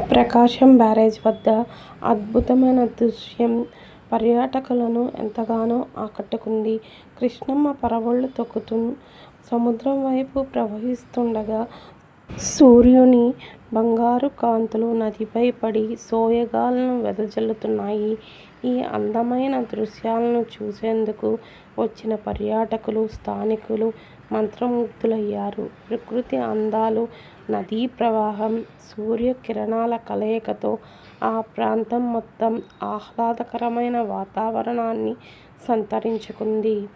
ప్రకాశం barrage వద్ద అద్భుతమైన దృశ్యం పర్యాటకులను ఎంతగానో ఆకట్టుకుంది. కృష్ణమ్మ పరవళ్ళు తొక్కుతూ సముద్రం వైపు ప్రవహిస్తుండగా, సూర్యుని బంగారు కాంతులు నదిపై పడి సోయగాలను వెదజల్లుతున్నాయి. ఈ అందమైన దృశ్యాలను చూసేందుకు వచ్చిన పర్యాటకులు, స్థానికులు మంత్రముగ్ధులయ్యారు. ప్రకృతి అందాలు, నదీ ప్రవాహం, సూర్య కిరణాల కలయికతో ఆ ప్రాంతం మొత్తం ఆహ్లాదకరమైన వాతావరణాన్ని సంతరించుకుంది.